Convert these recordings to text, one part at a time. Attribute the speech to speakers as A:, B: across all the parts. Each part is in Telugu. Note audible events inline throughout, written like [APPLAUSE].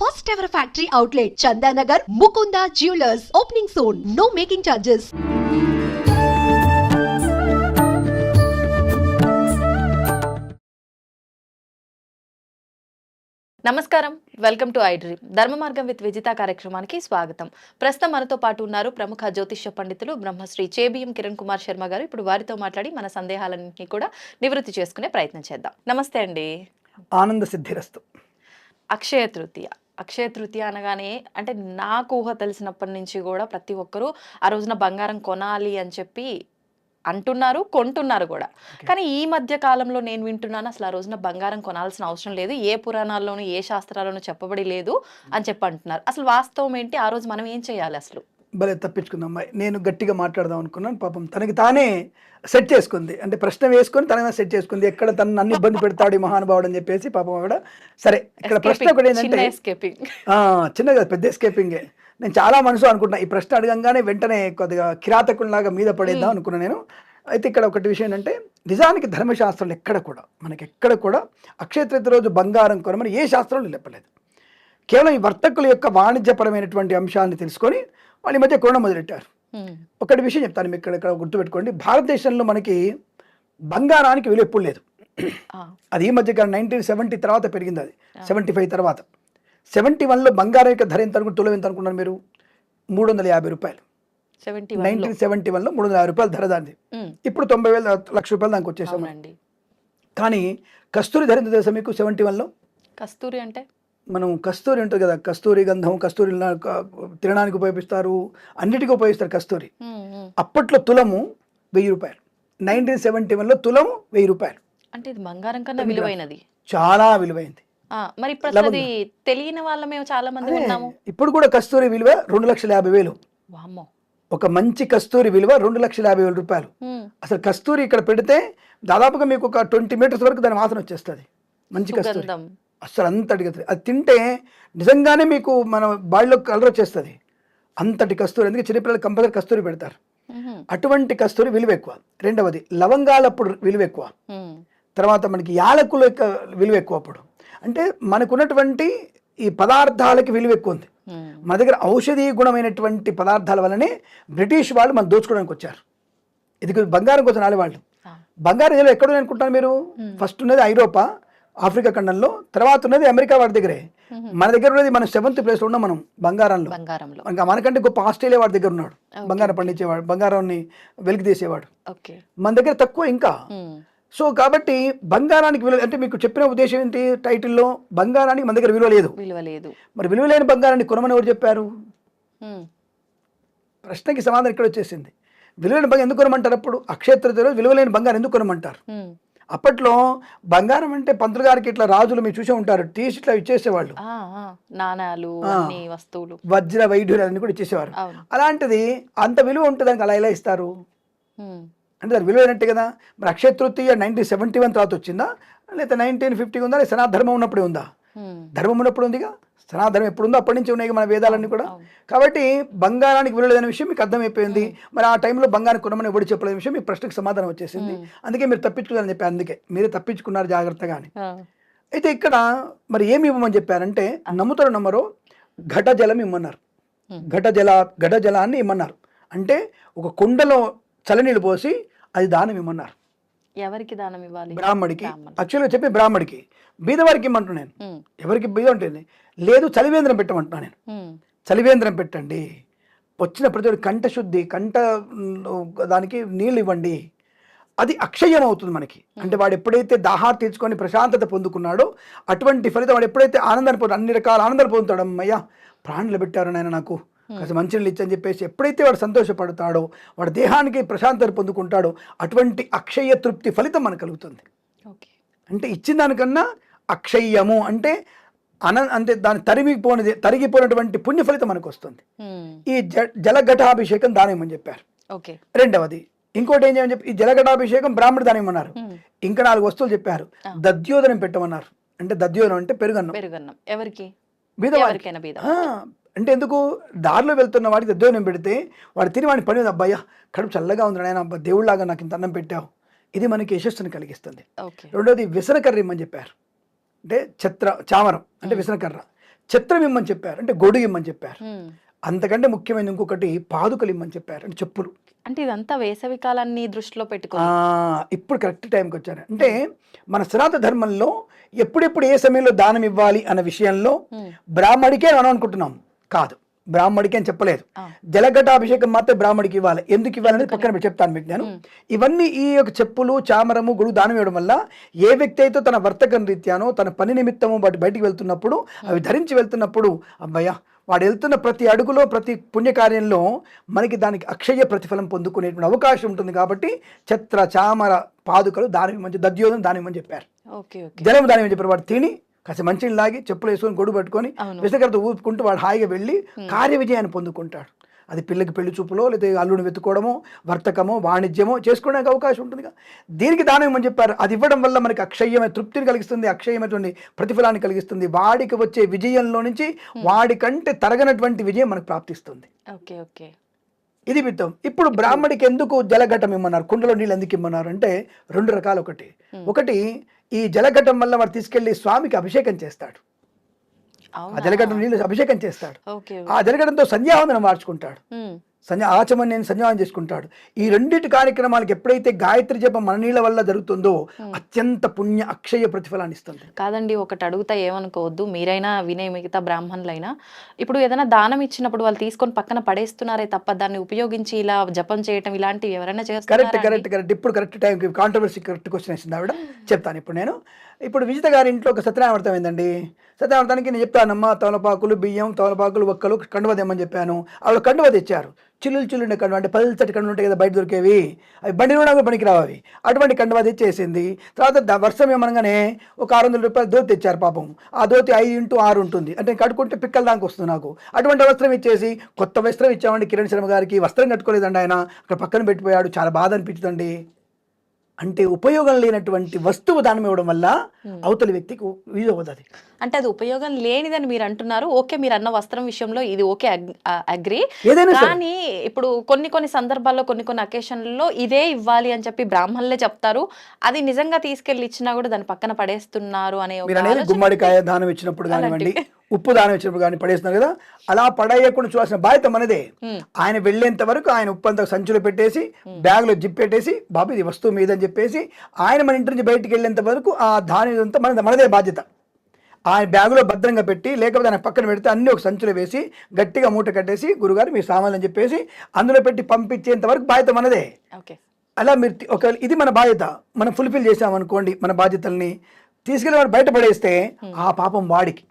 A: First ever factory outlet, Chandanagar, Mukunda Jewelers, opening soon. No making charges.
B: నమస్కారం. వెల్కమ్ టు ఐ డ్రీమ్ ధర్మ మార్గం విత్ విజిత కార్యక్రమానికి స్వాగతం. ప్రస్తుతం మనతో పాటు ఉన్నారు ప్రముఖ జ్యోతిష్య పండితులు బ్రహ్మశ్రీ చేబిఎం కిరణ్ కుమార్ శర్మ గారు. ఇప్పుడు వారితో మాట్లాడి మన సందేహాలన్నింటినీ కూడా నివృత్తి చేసుకునే ప్రయత్నం చేద్దాం. నమస్తే అండి.
C: ఆనంద సిద్ధిరస్తు.
B: అక్షయ తృతీయ. అక్షయ తృతీయ అనగానే అంటే నాకు ఊహ తెలిసినప్పటి నుంచి కూడా ప్రతి ఒక్కరూ ఆ రోజున బంగారం కొనాలి అని చెప్పి అంటున్నారు కొంటున్నారు కూడా. కానీ ఈ మధ్య కాలంలో నేను వింటున్నాను అసలు ఆ రోజున బంగారం కొనాల్సిన అవసరం లేదు ఏ పురాణాల్లోనూ ఏ శాస్త్రాల్లోనూ చెప్పబడి లేదు అని చెప్పి అంటున్నారు. అసలు వాస్తవం ఏంటి? ఆ రోజు మనం ఏం చేయాలి అసలు?
C: భలే తప్పించుకుందాం అమ్మాయి. నేను గట్టిగా మాట్లాడదాం అనుకున్నాను. పాపం తనకి తానే సెట్ చేసుకుంది. అంటే ప్రశ్న వేసుకొని తనగా సెట్ చేసుకుంది. ఎక్కడ తను నన్ను ఇబ్బంది పెడతాడు ఈ మహానుభావుడు అని చెప్పేసి పాపం ఆవిడ సరే ఇక్కడ ప్రశ్న ఒకటి ఏంటంటే చిన్నగా పెద్ద ఎస్కేపింగే నేను చాలా మనసు అనుకుంటున్నా. ఈ ప్రశ్న అడగంగానే వెంటనే కొద్దిగా కిరాతకుల్లాగా మీద పడేద్దాం అనుకున్నా నేను. అయితే ఇక్కడ ఒకటి విషయం ఏంటంటే నిజానికి ధర్మశాస్త్రాలు ఎక్కడ కూడా మనకి ఎక్కడ కూడా అక్షయ తృతీయ రోజు బంగారం కొనమని ఏ శాస్త్రంలో చెప్పలేదు కేవలం ఈ వర్తకుల యొక్క వాణిజ్యపరమైనటువంటి అంశాన్ని తెలుసుకొని వాళ్ళ ఈ మధ్య కొనడం మొదలెట్టారు. ఒకటి విషయం చెప్తాను మీకు ఇక్కడ ఇక్కడ గుర్తుపెట్టుకోండి. భారతదేశంలో మనకి బంగారానికి విలువ ఎప్పుడు లేదు. అది ఈ మధ్య నైన్టీన్ సెవెంటీ తర్వాత పెరిగింది అది. సెవెంటీ ఫైవ్ తర్వాత. సెవెంటీ వన్లో బంగారం యొక్క ధర ఎంత అనుకుంటు తులం ఎంత అనుకున్నారు మీరు? మూడు వందల యాభై రూపాయలు.
B: సెవెంటీ
C: నైన్టీన్ సెవెంటీ వన్లో మూడు వందల యాభై రూపాయలు ధర దాన్ని ఇప్పుడు తొంభై వేల లక్ష రూపాయలు దానికి వచ్చేసాం కానీ కస్తూరి ధర ఎంత తెలుసా మీకు సెవెంటీ వన్లో
B: కస్తూరి అంటే?
C: మనం కస్తూరి ఉంటుంది కదా కస్తూరి గంధం కస్తూరి లా- తినడానికి ఉపయోగిస్తారు అన్నిటికీ ఉపయోగిస్తారు కస్తూరి. అప్పట్లో తులము వెయ్యి రూపాయలు నైన్టీన్ సెవెంటీ వన్లో తులము వెయ్యి రూపాయలు.
B: అంటే ఇది బంగారం కన్నా విలువైనది.
C: చాలా విలువైంది.
B: మరి ఇప్పుడు తెలియని వాళ్ళ మేము చాలా మంది ఉన్నాము.
C: ఇప్పుడు కూడా కస్తూరి విలువ రెండు లక్షల యాభై వేలు. ఒక మంచి కస్తూరి విలువ రెండు లక్షల యాభై వేల రూపాయలు. అసలు కస్తూరి ఇక్కడ పెడితే దాదాపుగా మీకు ఒక ట్వంటీ మీటర్స్ వరకు దాని వాసన వచ్చేస్తుంది. మంచి కస్తూరి.
B: సుగంధం
C: అసలు అంత అడిగతుంది అది తింటే నిజంగానే మీకు మన బాడీలో కలర్ వచ్చేస్తుంది. అంతటి కస్తూరి అందుకే చిన్నపిల్లలు కంపల్సరీ కస్తూరి పెడతారు. అటువంటి కస్తూరి విలువ ఎక్కువ. రెండవది లవంగాలప్పుడు విలువ ఎక్కువ. తర్వాత మనకి యాలకుల యొక్క విలువ ఎక్కువ అప్పుడు. అంటే మనకున్నటువంటి ఈ పదార్థాలకి విలువ ఎక్కువ ఉంది. మన దగ్గర ఔషధీయ గుణమైనటువంటి పదార్థాల వల్లనే బ్రిటిష్ వాళ్ళు మనం దోచుకోవడానికి వచ్చారు. ఇది బంగారం కోసం రాలే వాళ్ళు బంగారం ఎక్కడ అనుకుంటారు మీరు? ఫస్ట్ ఉన్నది ఐరోపా ఆఫ్రికా ఖండంలో తర్వాత ఉన్నది అమెరికా వాడి దగ్గరే. మన దగ్గర ఉన్నది మనం సెవెంత్ ప్లేస్లో ఉన్నాం మనం బంగారంలో. ఇంకా మనకంటే గొప్ప ఆస్ట్రేలియా వాడి దగ్గర ఉన్నాడు. బంగారం పండించేవాడు బంగారాన్ని వెలికి తీసేవాడు. మన దగ్గర తక్కువ ఇంకా. సో కాబట్టి బంగారానికి విలువ అంటే మీకు చెప్పిన ఉద్దేశం ఏంటి? టైటిల్లో బంగారానికి మన దగ్గర విలువ లేదు.
B: విలువ లేదు.
C: మరి విలువ లేని బంగారాన్ని కొనమని ఎవరు చెప్పారు? ప్రశ్నకి సమాధానం ఇక్కడ వచ్చేసింది. విలువలేని బంగారం ఎందుకు కొనమంటారు అప్పుడు? అక్షయ తృతీయలో విలువలేని బంగారం ఎందుకు కొనమంటారు. అప్పట్లో బంగారం అంటే పంతులు గారికి ఇట్లా రాజులు మీరు చూసే ఉంటారు టీ ఇట్లా ఇచ్చేసేవాళ్ళు.
B: నాణాలు వస్తువులు.
C: వజ్ర వైఢూర్యాలు అన్ని కూడా ఇచ్చేసేవారు. అలాంటిది అంత విలువ ఉంటుంది దానికి అలా ఎలా ఇస్తారు? అంటే దాని విలువైనట్టే కదా మరి Akshaya Tritiya nineteen seventy one తర్వాత వచ్చిందా? లేదా నైన్టీన్ ఫిఫ్టీ ఉందా? లేదా సనాధర్మం ఉన్నప్పుడే ఉందా. ధర్మం ఉన్నప్పుడు ఉందిగా? సనాధర్మం ఎప్పుడు ఉందో అప్పటి నుంచి ఉన్నాయి మన వేదాలన్నీ కూడా. కాబట్టి బంగారానికి విలువ లేదనే విషయం మీకు అర్థమైపోయింది. మరి ఆ టైంలో బంగారం కొనమని ఎవడు చెప్పలేని విషయం మీ ప్రశ్నకు సమాధానం వచ్చేసింది. అందుకే మీరు తప్పించుకున్నారని చెప్పి అందుకే. మీరే తప్పించుకున్నారు జాగ్రత్తగా అని. అయితే ఇక్కడ మరి ఏమి ఇవ్వమని చెప్పారంటే నమ్ముతారు నమ్మరో ఘట జలం ఇమ్మన్నారు. ఘట జల ఘట జలాన్ని ఇమ్మన్నారు. అంటే ఒక కుండలో చలనీళ్ళు పోసి అది దానం ఇమ్మన్నారు.
B: ఎవరికి దానం ఇవ్వాలి?
C: బ్రాహ్మడికి. యాక్చువల్గా చెప్పి బ్రాహ్మడికి. బీదవారికి ఇమ్మంటున్నాను నేను. ఎవరికి బీద ఉంటుంది లేదు చలివేంద్రం పెట్టమంటున్నాను నేను. చలివేంద్రం పెట్టండి. వచ్చిన ప్రతి ఒక్కటి కంఠశుద్ధి కంఠ దానికి నీళ్ళు ఇవ్వండి. అది అక్షయం అవుతుంది మనకి. అంటే వాడు ఎప్పుడైతే దాహార్ తీర్చుకొని ప్రశాంతత పొందుకున్నాడో అటువంటి ఫలితం వాడు ఎప్పుడైతే ఆనందాన్ని పొందు అన్ని రకాల ఆనందాలు పొందుతాడు అమ్మయ్యా ప్రాణులు పెట్టారు నాయన నాకు. కాస్త మంచినీళ్ళు ఇచ్చని చెప్పేసి ఎప్పుడైతే వాడు సంతోషపడతాడో వాడు దేహానికి ప్రశాంతత పొందుకుంటాడో అటువంటి అక్షయ తృప్తి ఫలితం మనకు కలుగుతుంది. అంటే ఇచ్చిన దానికన్నా అక్షయ్యము అంటే అన అంటే దాని తరిగిపోనిది తరిగిపోయినటువంటి పుణ్య ఫలితం మనకు వస్తుంది. ఈ జ జలఘటాభిషేకం దానేమని చెప్పారు.
B: ఓకే.
C: రెండవది ఇంకోటి ఏం చేయమని చెప్పి ఈ జలఘటాభిషేకం బ్రాహ్మణుడు దానేమన్నారు.
B: ఉమ్,
C: ఇంకా నాలుగు వస్తువులు చెప్పారు. దద్యోదనం పెట్టమన్నారు. అంటే దద్యోదనం అంటే పెరుగన్నం.
B: పెరుగన్నం. ఎవరికి?
C: అంటే ఎందుకు? దారిలో వెళ్తున్న వాడికి దద్యోదనం పెడితే వాడు తిని వాడిని పని అబ్బాయ్యా కడుపు చల్లగా ఉంది నాయన అబ్బా దేవుళ్ళలాగా నాకు ఇంత అన్నం పెట్టావు. ఇది మనకి యశస్సుని కలిగిస్తుంది. రెండోది విసనకర్ర ఇమ్మని చెప్పారు. అంటే ఛత్ర చామరం అంటే విసనకర్ర ఛత్రం ఇమ్మని చెప్పారు అంటే గొడుగు ఇమ్మని చెప్పారు. అంతకంటే ముఖ్యమైన ఇంకొకటి పాదుకలు ఇమ్మని చెప్పారు అంటే చెప్పులు.
B: అంటే ఇదంతా వేసవి కాలాన్ని దృష్టిలో
C: ఆ,
B: పెట్టుకుని
C: ఇప్పుడు కరెక్ట్ టైంకి వచ్చారు. అంటే మన సనాతన ధర్మంలో ఎప్పుడెప్పుడు ఏ సమయంలో దానం ఇవ్వాలి అన్న విషయంలో. బ్రాహ్మడికే మనం అనుకుంటున్నాం. కాదు. బ్రాహ్మడికి అని చెప్పలేదు. జలఘటాభిషేకం మాత్రం బ్రాహ్మడికి ఇవ్వాలి. ఎందుకు ఇవ్వాలనేది పక్కన పెట్టి చెప్తాను మీకు నేను. ఇవన్నీ ఈ యొక్క చెప్పులు చామరము గుడు దానం ఇవ్వడం వల్ల ఏ వ్యక్తి అయితే తన వర్తకం రీత్యానో తన పని నిమిత్తము వాటి బయటికి వెళ్తున్నప్పుడు అవి ధరించి వెళ్తున్నప్పుడు అబ్బయ్య వాడు వెళ్తున్న ప్రతి అడుగులో ప్రతి పుణ్యకార్యంలో మనకి దానికి అక్షయ ప్రతిఫలం పొందుకునేటువంటి అవకాశం ఉంటుంది కాబట్టి ఛత్ర చామర పాదుకలు దానం ఇవ్వమని దద్యోధం దానం చెప్పారు. జలం దానం ఇవ్వమని చెప్పారు. వాడు తిని కాస్త మంచిని లాగి చెప్పులు వేసుకొని గొడుగు పట్టుకొని
B: అవును.
C: విసకరతో ఊపుకుంటూ వాడు హాయిగా వెళ్ళి కార్య విజయాన్ని పొందుకుంటాడు. అది పిల్లకి పెళ్ళి చూపులో లేదా అల్లుడిని వెతుకోవడమో వర్తకమో వాణిజ్యమో చేసుకోవడానికి అవకాశం ఉంటుందిగా. దీనికి దానం ఇవ్వమని చెప్పారు. అది ఇవ్వడం వల్ల మనకి అక్షయమైన తృప్తిని కలిగిస్తుంది అక్షయమైనటువంటి ప్రతిఫలాన్ని కలిగిస్తుంది. వాడికి వచ్చే విజయంలో నుంచి వాడికంటే తరగనటువంటి విజయం మనకు ప్రాప్తిస్తుంది.
B: Okay okay.
C: ఇది మిత్తం. ఇప్పుడు బ్రాహ్మడికి ఎందుకు జలఘటం ఇమ్మన్నారు? కుండలో నీళ్ళు ఎందుకు ఇమ్మన్నారు అంటే రెండు రకాలు ఒకటి. ఒకటి ఈ జలఘటం వల్ల వాడు తీసుకెళ్ళి స్వామికి అభిషేకం చేస్తాడు. ఆ జలఘటం నీళ్ళు అభిషేకం చేస్తాడు. ఆ జలఘటంతో సంధ్యావందనం మార్చుకుంటాడు. ఆచమని నేను సంధ్యావనం చేసుకుంటాడు. ఈ రెండింటి కార్యక్రమాలకు ఎప్పుడైతే గాయత్రి జపం మన నీళ్ళ వల్ల జరుగుతుందో అత్యంత పుణ్య అక్షయ ప్రతిఫలాన్ని ఇస్తుంది.
B: కాదండి ఒకటి అడుగుతా ఏమనుకోవద్దు. మీరైనా వినే మిగతా బ్రాహ్మణులైనా ఇప్పుడు ఏదైనా దానం ఇచ్చినప్పుడు వాళ్ళు తీసుకొని పక్కన పడేస్తున్నారే తప్ప దాన్ని ఉపయోగించి ఇలా జపం చేయటం ఇలాంటివి ఎవరైనా
C: కరెక్ట్
B: చేస్తారా
C: కరెక్ట్ కరెక్ట్. ఇప్పుడు కరెక్ట్ టైంకి కాంట్రవర్సీ కరెక్ట్ క్వశ్చన్ వేసింది ఆవిడ. చెప్తాను ఇప్పుడు నేను. ఇప్పుడు విజిత గారి ఇంట్లో ఒక సత్యనారాయణ ఏందండి? సత్యనారాయణానికి నేను చెప్తానమ్మా తమలపాకులు బియ్యం తమలపాకులు ఒక్కలు కండువ తెమ్మని చెప్పాను. ఆవిడ కండువ తెచ్చారు. చిల్లులు చిల్లుండే కండువ అంటే పల్చటి కండువ ఉంటాయి కదా బయట దొరికేవి అవి బండి కూడా పనికి అవి. అటువంటి కండువ తెచ్చేసింది. తర్వాత వర్షం ఏమనగానే ఒక ఆరు వందల రూపాయలు దోతి తెచ్చారు పాపం. ఆ దోతి ఐదు ఇంటూ ఆరు ఉంటుంది. అంటే కట్టుకుంటే పిక్కల దానికి వస్తుంది నాకు. అటువంటి వస్త్రం ఇచ్చేసి కొత్త వస్త్రం ఇచ్చామండి కిరణ్ శర్మ గారికి. వస్త్రం కట్టుకోలేదండి ఆయన. అక్కడ పక్కన పెట్టిపోయాడు. చాలా బాధ అనిపించిందండి. అంటే ఉపయోగం లేనటువంటి వస్తువు దానం ఇవ్వడం వల్ల అవతలి వ్యక్తికి యూజ్ అవ్వదు అది
B: అంటే అది ఉపయోగం లేనిదని మీరు అంటున్నారు. ఓకే మీరు అన్న వస్త్రం విషయంలో ఇది ఓకే అగ్రి కానీ ఇప్పుడు కొన్ని కొన్ని సందర్భాల్లో కొన్ని కొన్ని అకేషన్లలో ఇదే ఇవ్వాలి అని చెప్పి బ్రాహ్మణులే చెప్తారు. అది నిజంగా తీసుకెళ్ళి ఇచ్చినా కూడా దాని పక్కన పడేస్తున్నారు అనే
C: గుమ్మడికాయ దానం ఇచ్చినప్పుడు కానివ్వండి ఉప్పు దానం ఇచ్చినప్పుడు కానీ పడేస్తున్నారు కదా అలా పడేయకుండా చూడాల్సిన బాధ్యత మనదే. ఆయన వెళ్ళేంత వరకు ఆయన ఉప్పు అంతా సంచిలో పెట్టేసి బ్యాగ్లో జిప్ పెట్టేసి బాబు ఇది వస్తువు మీద అని చెప్పేసి ఆయన మన ఇంటి నుంచి బయటికి వెళ్ళేంత వరకు ఆ ధాన్యం అంతా మన మనదే బాధ్యత. ఆయన బ్యాగులో భద్రంగా పెట్టి లేకపోతే ఆయన పక్కన పెడితే అన్ని ఒక సంచిలో వేసి గట్టిగా మూట కట్టేసి గురుగారు మీ సామాన్లు అని చెప్పేసి అందులో పెట్టి పంపించేంత వరకు బాధ్యత మనదే. అలా మీరు ఒకవేళ ఇది మన బాధ్యత. మనం ఫుల్ఫిల్ చేసామనుకోండి మన బాధ్యతల్ని తీసుకెళ్ళి వాడు బయట పడేస్తే ఆ పాపం వాడికి.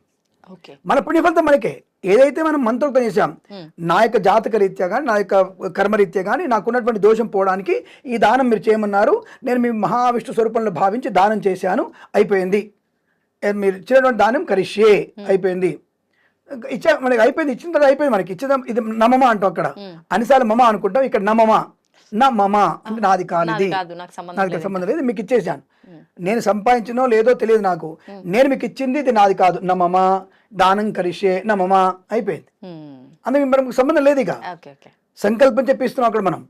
C: మన పుణ్యఫలితం మనకే. ఏదైతే మనం మంత్రోక్తం చేశాం
B: Hmm.
C: నా యొక్క జాతక రీత్యా కానీ నా యొక్క కర్మరీత్యా కానీ నాకున్నటువంటి దోషం పోవడానికి ఈ దానం మీరు చేయమన్నారు. నేను మీ మహావిష్ణు స్వరూపంలో భావించి దానం చేశాను. అయిపోయింది. మీరు ఇచ్చినటువంటి దానం కరిష్యే. అయిపోయింది. ఇచ్చా మనకి అయిపోయింది ఇచ్చిన తర్వాత అయిపోయింది మనకి. ఇచ్చేదాం ఇది నమమ అంటాం అక్కడ. అన్నిసార్లు మమ అనుకుంటాం ఇక్కడ నమమ. నా మమ అంటే నాది
B: కాదు నాకు సంబంధం
C: నాకు
B: లేదు.
C: సంబంధం లేదు మీకు ఇచ్చేసాను. నేను సంపాదించినో లేదో తెలియదు నాకు. నేను మీకు ఇచ్చింది ఇది నాది కాదు. నమమ దానం కరిషే నమమ అయిపోయింది.
B: ఉమ్.
C: అందుకే మనకు సంబంధం లేదు ఇక. సంకల్పం చెప్పిస్తున్నాం అక్కడ మనం.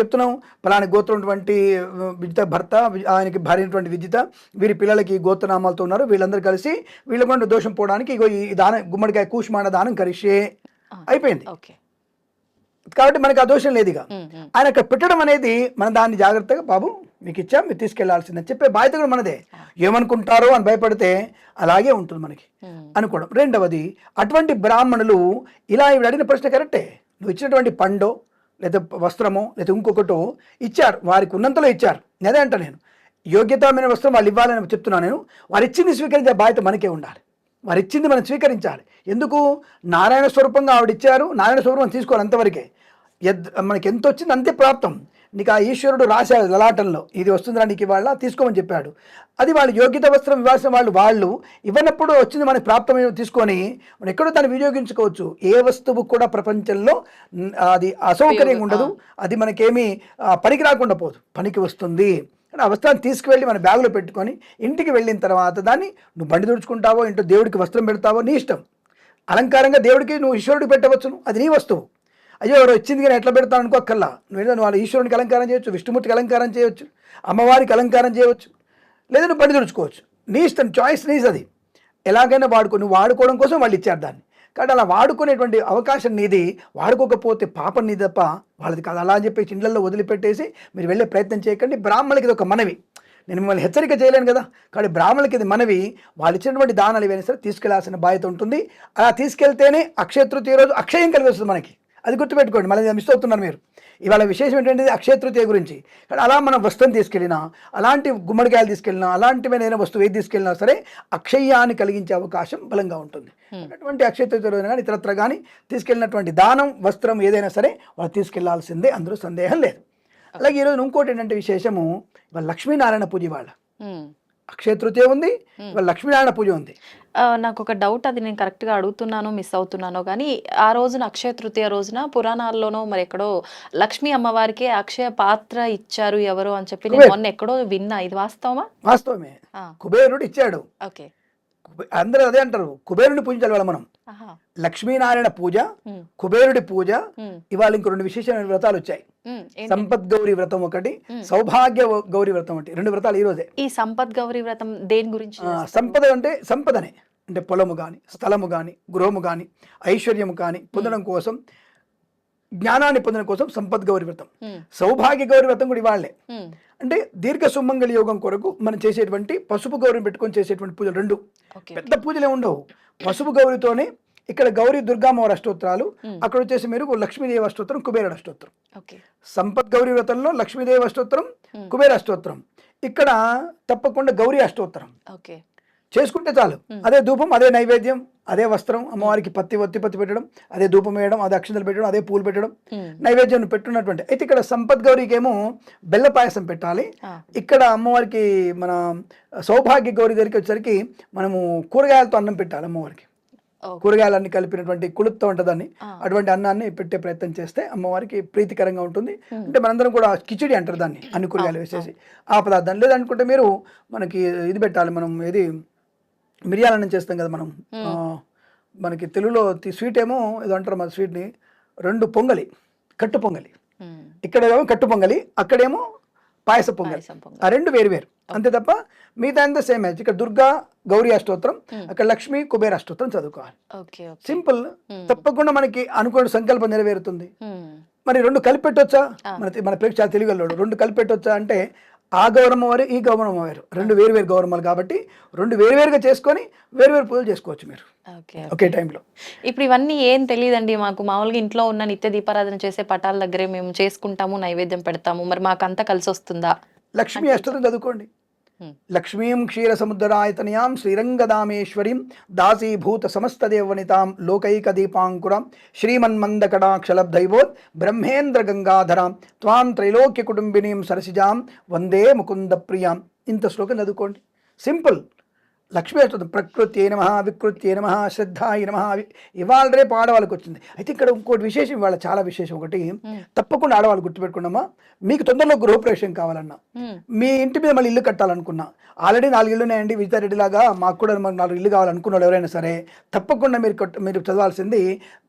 C: చెప్తున్నాం పలాని గోత్రమైనటువంటి విజిత భర్త ఆయనకి భార్య అయినటువంటి విజిత వీరి పిల్లలకి గోత్రనామాలతో ఉన్నారు. వీళ్ళందరూ కలిసి వీళ్ళకుండా దోషం పోవడానికి ఇగో ఈ దానం గుమ్మడికాయ కూష్మాండ దానం కరిషే. అయిపోయింది.
B: ఓకే.
C: కాబట్టి మనకి ఆ దోషం లేదు ఇక. ఆయన అక్కడ పెట్టడం అనేది మన దాన్ని జాగ్రత్తగా బాబు మీకు ఇచ్చాం మీరు తీసుకెళ్ళాల్సిందని చెప్పే బాధ్యత కూడా మనదే. ఏమనుకుంటారో అని భయపడితే అలాగే ఉంటుంది మనకి. అనుకోవడం. రెండవది అటువంటి బ్రాహ్మణులు ఇలా ఇవి అడిగిన ప్రశ్న కరెక్టే. నువ్వు ఇచ్చినటువంటి పండో లేదా వస్త్రమో లేదా ఇంకొకటో ఇచ్చారు. వారికి ఉన్నంతలో ఇచ్చారు. అదే అంట నేను. యోగ్యతమైన వస్త్రం వాళ్ళు ఇవ్వాలని చెప్తున్నాను నేను. వారు ఇచ్చింది స్వీకరించే బాధ్యత మనకే ఉండాలి. వారు ఇచ్చింది మనం స్వీకరించాలి. ఎందుకు? నారాయణ స్వరూపంగా ఆవిడ ఇచ్చారు. నారాయణ స్వరూపం తీసుకోవాలి అంతవరకే. ఎద్ మనకి ఎంత వచ్చింది అంతే ప్రాప్తం. నీకు ఆ ఈశ్వరుడు రాశాడు లలాటంలో. ఇది వస్తుందిరా నీకు ఇవాళ తీసుకోమని చెప్పాడు. అది వాళ్ళు యోగ్యత వస్త్రం ఇవ్వాల్సిన వాళ్ళు వాళ్ళు ఇవ్వనప్పుడు వచ్చింది మనకి ప్రాప్తమైన తీసుకొని మనం ఎక్కడో దాన్ని వినియోగించుకోవచ్చు. ఏ వస్తువు కూడా ప్రపంచంలో అది అసౌకర్యంగా ఉండదు. అది మనకేమీ పనికి రాకుండా పోదు. పనికి వస్తుంది. కానీ ఆ వస్త్రాన్ని తీసుకువెళ్ళి మన బ్యాగులో పెట్టుకొని ఇంటికి వెళ్ళిన తర్వాత దాన్ని నువ్వు బండి తుడుచుకుంటావో ఇంట్లో దేవుడికి వస్త్రం పెడతావో నీ ఇష్టం. అలంకారంగా దేవుడికి నువ్వు ఈశ్వరుడికి పెట్టవచ్చును. అది నీ వస్తువు. అయ్యో ఎవరు వచ్చింది కానీ ఎట్లా పెడతాను అనుకోక్కల్లా నువ్వు ఏదో వాళ్ళ ఈశ్వరునికి అలంకారం చేయొచ్చు విష్ణుమూర్తికి అలంకారం చేయొచ్చు అమ్మవారికి అలంకారం చేయవచ్చు లేదా నువ్వు బండి తుడుచుకోవచ్చు నీ ఇష్టం చాయిస్ నీస్ అది. ఎలాగైనా వాడుకో నువ్వు వాడుకోవడం కోసం వాళ్ళు ఇచ్చారు దాన్ని. కాబట్టి అలా వాడుకునేటువంటి అవకాశం నీది. వాడుకోకపోతే పాపం నీది తప్ప వాళ్ళది కాదు. అలా అని చెప్పి ఇండ్లలో వదిలిపెట్టేసి మీరు వెళ్ళే ప్రయత్నం చేయకండి. బ్రాహ్మణులకి ఇది ఒక మనవి. నేను మిమ్మల్ని హెచ్చరిక చేయలేను కదా. కానీ బ్రాహ్మణులకి ఇది మనవి. వాళ్ళు ఇచ్చినటువంటి దానాలు ఏవైనా సరే తీసుకెళ్ళాల్సిన బాధ్యత ఉంటుంది. అలా తీసుకెళ్తేనే అక్షయ తృతీయ రోజు అక్షయం కలిగి వస్తుంది మనకి. అది గుర్తుపెట్టుకోండి మళ్ళీ మిస్ అవుతున్నారు మీరు. ఇవాళ విశేషం ఏంటంటే అక్షయ తృతీయ గురించి. కానీ అలా మనం వస్తువుని తీసుకెళ్ళినా అలాంటి గుమ్మడికాయలు తీసుకెళ్ళినా అలాంటివైన ఏదైనా వస్తువు ఏది తీసుకెళ్ళినా సరే అక్షయాన్ని కలిగించే అవకాశం బలంగా ఉంటుంది. అటువంటి అక్షయ తృతీయ రోజున కానీ ఇతరత్ర కానీ తీసుకెళ్ళినటువంటి దానం వస్త్రం ఏదైనా సరే వాళ్ళు తీసుకెళ్ళాల్సిందే అందులో సందేహం లేదు. అలాగే ఈరోజు ఇంకోటి ఏంటంటే విశేషము ఇవాళ లక్ష్మీనారాయణ పూజ
B: ఉమ్.
C: అక్షయ తృతీయ ఉంది లక్ష్మీనారాయణ పూజ ఉంది.
B: నాకు ఒక డౌట్ అది నేను కరెక్ట్గా అడుగుతున్నానో మిస్ అవుతున్నానో కానీ ఆ రోజున అక్షయ తృతీయ రోజున పురాణాల్లోనో మరి ఎక్కడో లక్ష్మీ అమ్మవారికి అక్షయ పాత్ర ఇచ్చారు ఎవరు అని చెప్పి నేను. మొన్న ఎక్కడో విన్నా. ఇది వాస్తవమా?
C: వాస్తవమే. కుబేరుడు ఇచ్చాడు.
B: ఓకే.
C: అందరూ అదే అంటారు. కుబేరుని పూజించాలి వాళ్ళ మనం. లక్ష్మీనారాయణ పూజ కుబేరుడి పూజ ఇవాళ ఇంకో రెండు విశేషమైన వ్రతాలు వచ్చాయి? సంపత్ గౌరి వ్రతం ఒకటి. సౌభాగ్య గౌరి వ్రతం ఒకటి రెండు వ్రతాలు ఈ రోజే.
B: ఈ సంపత్ గౌరీ వ్రతం దేని గురించి?
C: సంపద అంటే సంపదనే. అంటే పొలము కానీ స్థలము కానీ గృహము కానీ ఐశ్వర్యము కానీ పొందడం కోసం జ్ఞానాన్ని పొందడం కోసం సంపత్ గౌరి వ్రతం. సౌభాగ్య గౌరి వ్రతం కూడా
B: ఇవాళ్ళే
C: అంటే దీర్ఘ సుమంగళి యోగం కొరకు మనం చేసేటువంటి పసుపు గౌరిని పెట్టుకొని చేసేటువంటి పూజలు రెండు. పెద్ద పూజలే ఉండవు. పసుపు గౌరితోనే ఇక్కడ గౌరీ దుర్గామ్మవారి అష్టోత్తరాలు. అక్కడ వచ్చేసి మీరు లక్ష్మీదేవి అష్టోత్తరం కుబేరుడు అష్టోత్తరం. సంపత్ గౌరీ వ్రతంలో లక్ష్మీదేవి అష్టోత్తరం. కుబేర అష్టోత్తరం. ఇక్కడ తప్పకుండా గౌరీ అష్టోత్తరం. చేసుకుంటే చాలు. అదే ధూపం అదే నైవేద్యం అదే వస్త్రం అమ్మవారికి పత్తి ఒత్తి పత్తి పెట్టడం అదే ధూపం వేయడం అదే అక్షంతలు పెట్టడం అదే పూలు పెట్టడం నైవేద్యం పెట్టున్నటువంటి. అయితే ఇక్కడ సంపత్ గౌరికి ఏమో బెల్ల పాయసం పెట్టాలి. ఇక్కడ అమ్మవారికి మన సౌభాగ్య గౌరి దగ్గరికి వచ్చేసరికి మనము కూరగాయలతో అన్నం పెట్టాలి అమ్మవారికి. కూరగాయలన్నీ కలిపినటువంటి కుళుప్తో ఉంటుందని. అటువంటి అన్నాన్ని పెట్టే ప్రయత్నం చేస్తే అమ్మవారికి ప్రీతికరంగా ఉంటుంది. అంటే మనందరం కూడా కిచిడి అంటారు దాన్ని అన్ని కూరగాయలు వేసేసి. ఆ. పదార్థాన్ని. లేదనుకుంటే మీరు మనకి ఇది పెట్టాలి మనం ఏది మిరియాలన్నం చేస్తాం కదా మనం. మనకి తెలుగులో స్వీట్ ఏమో ఏదో అంటారు మన స్వీట్ని రెండు పొంగలి కట్టు పొంగలి. ఇక్కడ ఏమో కట్టు పొంగలి అక్కడేమో పాయస పొంగలి. ఆ రెండు వేరు వేరు. అంతే తప్ప మిగతా అంతా సేమ్ మ్యాచ్. ఇక్కడ దుర్గా గౌరీ అష్టోత్తరం. అక్కడ లక్ష్మి కుబేర అష్టోత్తరం చదువుకోవాలి. సింపుల్. తప్పకుండా మనకి అనుకున్న సంకల్పం నెరవేరుతుంది. మరి రెండు కలిపి పెట్టొచ్చా
B: ఆ.
C: మన మన ప్రేక్ష తెలియగలడు రెండు కలిపి పెట్టొచ్చా అంటే ఆ గౌరవం వారు ఈ గౌరవం వారు. రెండు వేరు వేరు గౌరవాలు కాబట్టి రెండు వేరువేరుగా చేసుకొని వేరు వేరు పూజలు చేసుకోవచ్చు మీరు.
B: ఓకే
C: టైంలో.
B: ఇప్పుడు ఇవన్నీ ఏం తెలియదండి మాకు. మామూలుగా ఇంట్లో ఉన్న నిత్య దీపారాధన చేసే పటాల దగ్గరే మేము చేసుకుంటాము నైవేద్యం పెడతాము. మరి మాకు అంతా కలిసి వస్తుందా?
C: లక్ష్మీ అష్టోత్తరం చదువుకోండి. లక్ష్మీం క్షీర సముద్రాయతనయాం శ్రీరంగదామేశ్వరీం దాసీభూత సమస్తదేవనితాం లోకైక దీపాంకురం శ్రీమన్మందకటాక్షలబ్ధైవోత్ బ్రహ్మేంద్ర గంగాధరాం త్వాం త్రైలోక్య కుటుంబినీం సరసిజాం వందే ముకుంద ప్రియాం ఇంత శ్లోకం చదువుకోండి. సింపుల్. లక్ష్మీ అష్టోత్తరం ప్రకృతి నమ వికృతి నమ శ్రద్ధాయ నమ. ఇవాళ రేపు ఆడవాళ్ళకి వచ్చింది. అయితే ఇక్కడ ఇంకోటి విశేషం ఇవాళ చాలా విశేషం ఒకటి. తప్పకుండా ఆడవాళ్ళు గుర్తుపెట్టుకున్నామా మీకు తొందరలో గృహప్రవేశం కావాలన్నా మీ ఇంటి మీద మళ్ళీ ఇల్లు కట్టాలనుకున్నా ఆల్రెడీ నాలుగు ఇల్లు ఉన్నాయండి విజయారెడ్డి లాగా మాకు కూడా నాలుగు ఇల్లు కావాలనుకున్న వాళ్ళు ఎవరైనా సరే తప్పకుండా మీరు కట్- మీరు చదవాల్సింది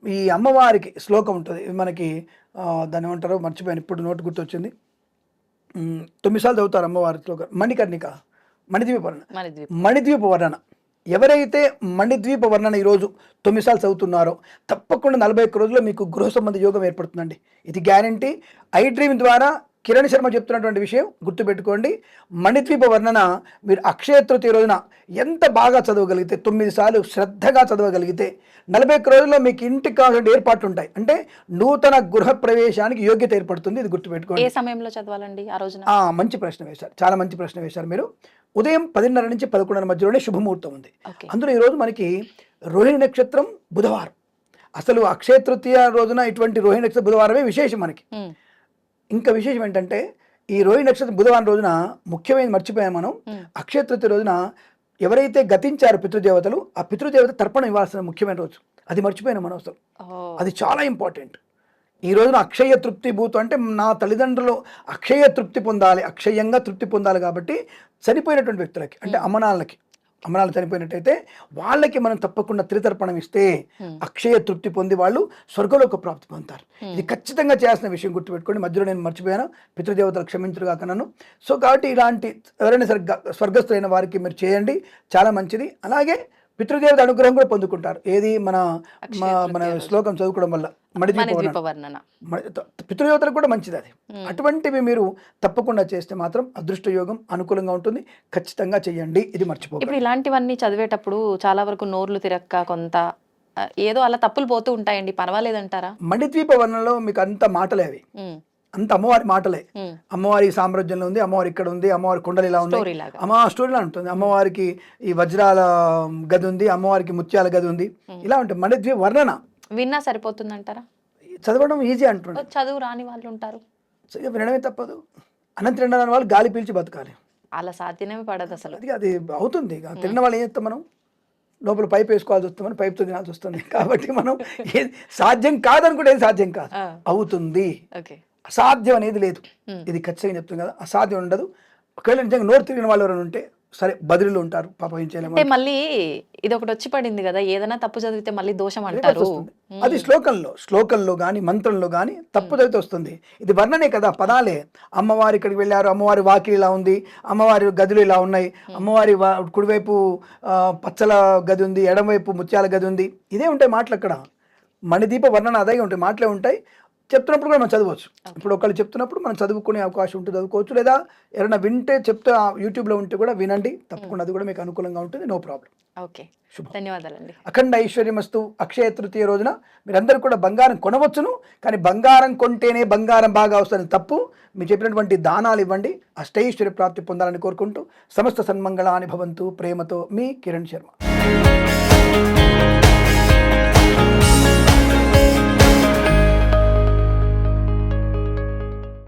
C: ఈ అమ్మవారికి శ్లోకం ఉంటుంది. ఇది మనకి ఆ, దాన్ని ఏమంటారో మర్చిపోయాను ఇప్పుడు నోటు గుర్తొచ్చింది. తొమ్మిది సార్లు చదువుతారు అమ్మవారి శ్లోకం. మణికర్ణిక. మణిద్వీప వర్ణన మణిద్వీప వర్ణన ఎవరైతే మణిద్వీప వర్ణన ఈరోజు తొమ్మిది సార్లు చదువుతున్నారో తప్పకుండా నలభై ఒక్క రోజుల్లో మీకు గృహ సంబంధ యోగం ఏర్పడుతుందండి. ఇది గ్యారంటీ. ఐ డ్రీమ్ ద్వారా కిరణ్ శర్మ చెప్తున్నటువంటి విషయం గుర్తుపెట్టుకోండి. మణిద్వీప వర్ణన మీరు అక్షయ తృతీయ రోజున ఎంత బాగా చదవగలిగితే తొమ్మిది సార్లు శ్రద్ధగా చదవగలిగితే నలభై ఒక్క రోజుల్లో మీకు ఇంటికి కావాల్సిన ఏర్పాట్లు ఉంటాయి అంటే నూతన గృహ ప్రవేశానికి యోగ్యత ఏర్పడుతుంది. ఇది గుర్తుపెట్టుకోండి.
B: ఏ సమయంలో చదవాలండి ఆ రోజున?
C: ఆ, మంచి ప్రశ్న వేశారు. చాలా మంచి ప్రశ్న వేశారు మీరు. ఉదయం పదిన్నర నుంచి పదకొండున్నర మధ్యలోనే శుభముహూర్తం ఉంది. అందులో ఈరోజు మనకి రోహిణి నక్షత్రం బుధవారం. అసలు అక్షయ తృతీయ రోజున ఇటువంటి రోహిణి నక్షత్రం బుధవారమే విశేషం మనకి. ఇంకా విశేషం ఏంటంటే ఈ రోహిణి నక్షత్రం బుధవారం రోజున ముఖ్యమైన మర్చిపోయాం మనం. అక్షయ తృతీయ రోజున ఎవరైతే గతించారో పితృదేవతలు ఆ పితృదేవత తర్పణం ఇవ్వాల్సిన ముఖ్యమైన రోజు. అది మర్చిపోయినాం మనం అసలు అది చాలా ఇంపార్టెంట్. ఈ రోజున అక్షయ తృప్తి భూతం అంటే నా తల్లిదండ్రులు అక్షయ తృప్తి పొందాలి అక్షయంగా తృప్తి పొందాలి కాబట్టి చనిపోయినటువంటి వ్యక్తులకి అంటే అమ్మనాళ్ళకి అమ్మనాలు చనిపోయినట్టయితే వాళ్ళకి మనం తప్పకుండా త్రితర్పణం ఇస్తే
B: Hmm.
C: అక్షయ తృప్తి పొంది వాళ్ళు స్వర్గలోక ప్రాప్తి పొందుతారు. ఇది ఖచ్చితంగా చేయాల్సిన విషయం గుర్తుపెట్టుకోండి. మధ్యలో నేను మర్చిపోయాను. పితృదేవతలు క్షమించరు కాక నన్ను సో కాబట్టి ఇలాంటి ఎవరైనా సరే గ- స్వర్గస్థులైన వారికి మీరు చేయండి. చాలా మంచిది. అలాగే పితృదేవత అనుగ్రహం కూడా పొందుకుంటారు. ఏది మన మన. శ్లోకం చదువుకోవడం వల్ల పితృదేవతలకు కూడా మంచిది అది. అటువంటివి మీరు తప్పకుండా చేస్తే మాత్రం అదృష్ట యోగం అనుకూలంగా ఉంటుంది. ఖచ్చితంగా చెయ్యండి. ఇది మర్చిపోకండి.
B: ఇప్పుడు ఇలాంటివన్నీ చదివేటప్పుడు చాలా వరకు నోర్లు తిరక్క కొంత ఏదో అలా తప్పులు పోతూ ఉంటాయండి. పర్వాలేదంటారా?
C: మణిద్వీప వర్ణంలో మీకు అంత మాటలే అవి.
B: ఉమ్,
C: అంత అమ్మవారి మాటలే. అమ్మవారి సామ్రాజ్యంలో ఉంది అమ్మవారి ఇక్కడ ఉంది అమ్మవారి కొండలు ఇలా ఉన్నాయి.
B: స్టోరీ లాగా.
C: అమ్మ స్టోరీలా ఉంటుంది. అమ్మవారికి ఈ వజ్రాల గది ఉంది అమ్మవారికి ముత్యాల గది ఉంది. ఇలా ఉంటుంది. మణిద్వీప వర్ణన.
B: విన్నా సరిపోతుందంటారా?
C: చదవడం ఈజీ అంటుండే.
B: చదువు రాని వాళ్ళు ఉంటారు.
C: వినడమే తప్పదు. అన్నం తినడానికి వాళ్ళు గాలి పీల్చి బతకాలి.
B: అలా సాధ్యమే పడదు అసలు.
C: అది అది అవుతుంది. తిన్న వాళ్ళు ఏం చేస్తాం మనం? లోపల పైప్ వేసుకోవాల్సి వస్తుంది మనం పైప్తో తినాల్సి వస్తుంది. [LAUGHS] కాబట్టి మనం సాధ్యం కాదనుకుంటే సాధ్యం కాదు. అవుతుంది.
B: ఓకే.
C: అసాధ్యం అనేది లేదు. ఇది ఖచ్చితంగా చెప్తుంది కదా అసాధ్యం ఉండదు. ఒకవేళ నిజంగా నోరు తిరిగిన వాళ్ళు ఎవరైనా ఉంటే సరే బదిలీలు ఉంటారు పాపం ఏం చేయలేము
B: అంటే మళ్ళీ ఇది ఒకటి వచ్చి పడింది కదా ఏదైనా తప్పు చదివితే మళ్ళీ దోషం అంటారు.
C: అది శ్లోకంలో శ్లోకంలో కానీ మంత్రంలో కానీ తప్పు చదివితే వస్తుంది. ఇది వర్ణనే కదా పదాలే. అమ్మవారి ఇక్కడికి వెళ్ళారు అమ్మవారి వాకిలి ఇలా ఉంది అమ్మవారి గదులు ఇలా ఉన్నాయి అమ్మవారి కుడివైపు పచ్చల గది ఉంది ఎడమవైపు ముత్యాల గది ఉంది. ఇదే ఉంటాయి మాటలు అక్కడ. మణిదీప వర్ణన అదే ఉంటాయి మాటలే ఉంటాయి. చెప్తున్నప్పుడు కూడా మనం చదవచ్చు. ఇప్పుడు ఒకళ్ళు చెప్తున్నప్పుడు మనం చదువుకునే అవకాశం ఉంటుంది చదువుకోవచ్చు లేదా ఎవరైనా వింటే చెప్తే ఆ యూట్యూబ్లో ఉంటే కూడా వినండి. తప్పకుండా అది కూడా మీకు అనుకూలంగా ఉంటుంది. No problem.
B: ఓకే. ధన్యవాదాలండి.
C: అఖండ ఐశ్వర్యమస్తు అక్షయ తృతీయ రోజున మీరందరూ కూడా బంగారం కొనవచ్చును కానీ బంగారం కొంటేనే బంగారం బాగా వస్తుంది తప్పు. మీరు చెప్పినటువంటి దానాలు ఇవ్వండి అష్టైశ్వర్య ప్రాప్తి పొందాలని కోరుకుంటూ సమస్త సన్మంగళాని భవంతు ప్రేమతో మీ కిరణ్ శర్మ.